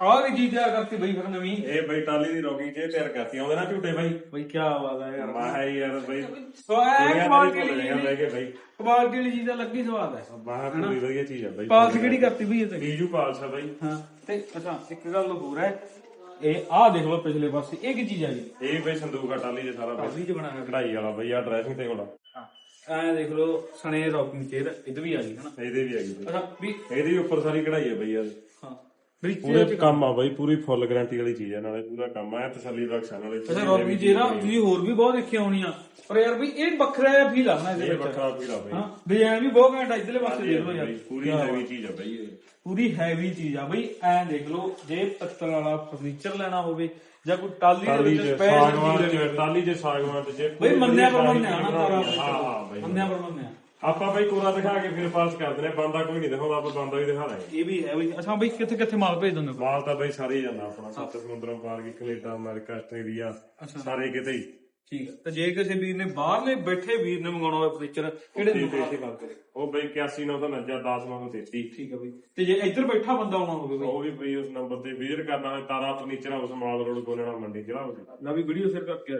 ਆਹ ਵੀ ਚੀਜ਼ ਤਿਆਰ ਕਰਤੀ ਬਈ ਫਿਰ ਨਵੀਂ? ਇਹ ਬਈ ਟਾਲੀ ਦੀ ਰੋਕਿੰਗ ਜੇ ਤਿਆਰ ਕਰਤੀ ਆਉਂਦੇ ਨਾ ਝੂਟੇ ਬਾਈ। ਬਈ ਕੀ ਬਾਤ ਹੈ ਯਾਰ। ਮਾਹ ਯਾਰ ਬਈ। ਸੋ ਐ ਕੁਆਲਿਟੀ ਬਹਿ ਕੇ ਬਈ। ਕੁਆਲਿਟੀ ਚੀਜ਼ ਦਾ ਲੱਗੀ ਸਵਾਦ ਹੈ। ਬਾਹਰ ਪੂਰੀ ਵਧੀਆ ਚੀਜ਼ ਆ ਬਈ। ਪਾਲਸ ਕਿਹੜੀ ਕਰਤੀ ਬਈ ਇਹ ਤੇ? ਬੀਜੂ ਪਾਲਸ ਆ ਬਈ। ਹਾਂ ਤੇ ਅੱਛਾ ਇੱਕ ਗੱਲ ਹੋਰ ਹੈ। ਇਹ ਆਹ ਦੇਖ ਲਓ ਪਿਛਲੇ ਪਾਸੇ ਇਹ ਕੀ ਚੀਜ਼ ਆ ਜੀ? ਇਹ ਬਈ ਸੰਦੂਕ ਆ ਟਾਲੀ ਦੇ ਸਾਰਾ ਬਈ ਕਾਫੀ ਚ ਬਣਾਇਆ ਕਢਾਈ ਵਾਲਾ ਬਈ ਆ ਡਰੈਸਿੰਗ ਟੇਬਲ ਆ। ਹਾਂ ਐ ਦੇਖ ਲਓ ਸਣੇ ਰੌਕਿੰਗ ਚੇਅਰ ਇਹ ਵੀ ਆ ਗਈ ਹਨਾ? ਇਹਦੇ ਵੀ ਹੈਗੀ ਬਈ। ਅੱਛਾ ਵੀ ਇਹਦੀ ਵੀ ਉੱਪਰ ਸਾਰੀ ਕਢਾਈ ਆ ਬਈ ਯਾਰ। ਹਾਂ। ਪੂਰੇ ਕੰਮ ਆ ਬਈ ਪੂਰੀ ਫੁੱਲ ਗਾਰੰਟੀ ਵਾਲੀ ਚੀਜ਼ ਆ ਨਾਲੇ ਪੂਰਾ ਕੰਮ ਆ ਤਸੱਲੀ ਬਖਸ਼ ਆ ਨਾਲੇ ਅੱਛਾ ਚੇਅਰ ਆ ਤੁਸੀਂ ਹੋਰ ਵੀ ਬਹੁਤ ਦੇਖੀਆਂ ਹੋਣੀਆਂ। ਪਰ ਯਾਰ ਵੀ ਇਹ ਵੱਖਰਾ ਜਿਹਾ ਫੀਲ ਆ ਨਾ ਇਹਦੇ ਇਹ ਵਿੱਚ। ਵੱਖਰਾ ਪੀੜਾ ਬਈ। ਹਾਂ ਡਿਜ਼ਾਈਨ ਵੀ ਬਹੁਤ ਘੈਂਟ ਆ ਇਧਰਲੇ ਪਾਸੇ ਦੇਖ ਲਓ ਯਾਰ। ਪੂਰੀ ਹੈਵੀ ਚੀਜ਼ ਆ ਬਈ ਇਹ। ਪੂਰੀ ਹੈਵੀ ਚੀਜ਼ ਆ ਬਈ ਐਂ ਦੇਖ ਲਓ ਜੇ ਪੱਤਲ ਵਾਲਾ ਫਰਨੀਚਰ ਲੈਣਾ ਹੋਵੇ ਜਾਂ ਕੋਈ ਟਾਲੀ ਦੇ ਵਿੱਚ ਸਾਗਵਾਨ ਚੀਜ਼ ਚ ਟਾਲੀ ਚ ਸਾਗਵਾਨ ਚ ਜੇ ਬਈ ਮੰਨਿਆ ਪਰ ਮੰਨਿਆ ਨਾ ਹਾਂ ਤਾਰਾ ਹਾਂ ਬਈ। ਮੰਨਿਆ ਪਰ ਮੰਨਿਆ। ਆਪਾਂ ਬਈ ਕੋਰਾ ਦਿਖਾ ਕੇ ਫਿਰ ਪਾਸ ਕਰ ਦਿੰਦੇ ਬੰਦਾ ਕੋਈ ਨਹੀਂ ਦਿਖਾਉਂਦਾ ਆਪਾਂ ਬੰਦਾ ਵੀ ਦਿਖਾ ਦਾਂਗੇ। ਇਹ ਵੀ ਹੈ ਬਈ ਅੱਛਾ ਬਈ ਕਿੱਥੇ ਕਿੱਥੇ ਮਾਲ ਭੇਜ ਦਿੰਦੇ ਹੋ ਮਾਲ ਤਾਂ ਬਈ ਸਾਰੇ ਹੀ ਜਾਂਦਾ ਆਪਣਾ। ਸੱਤ ਸਮੁੰਦਰਾਂ ਪਾਰ ਕੇ ਕੈਨੇਡਾ ਅਮਰੀਕਾ ਆਸਟ੍ਰੇਲੀਆ ਸਾਰੇ ਕਿਤੇ ਹੀ। ਠੀਕ ਹੈ। ਤੇ ਜੇ ਕਿਸੇ ਵੀਰ ਨੇ ਬਾਹਰਲੇ ਬੈਠੇ ਵੀਰ ਨੇ ਮੰਗਾਉਣਾ ਹੋਵੇ ਫਰਨੀਚਰ ਕਿਹੜੇ ਨੰਬਰ ਤੇ ਗੱਲ ਕਰੇ ਉਹ ਬਈ 81 ਨਾਲ ਤਾਂ ਨੱਜਾ 10 ਨਾਲ 33 ਠੀਕ ਹੈ ਬਈ। ਤੇ ਜੇ ਇੱਧਰ ਬੈਠਾ ਬੰਦਾ ਆਉਣਾ ਹੋਵੇ ਬਈ? ਉਹ ਵੀ ਬਈ ਉਸ ਨੰਬਰ ਤੇ ਵਿਜ਼ਿਟ ਕਰਨਾ ਹੈ Tara Furniture House Mall Road Golena Mandi ਜ਼ਿਲ੍ਹਾ ਬਠਿੰਡਾ ਨਾ ਵੀ ਵੀਡੀਓ ਸ਼ੇਅਰ ਕਰਕੇ ਆ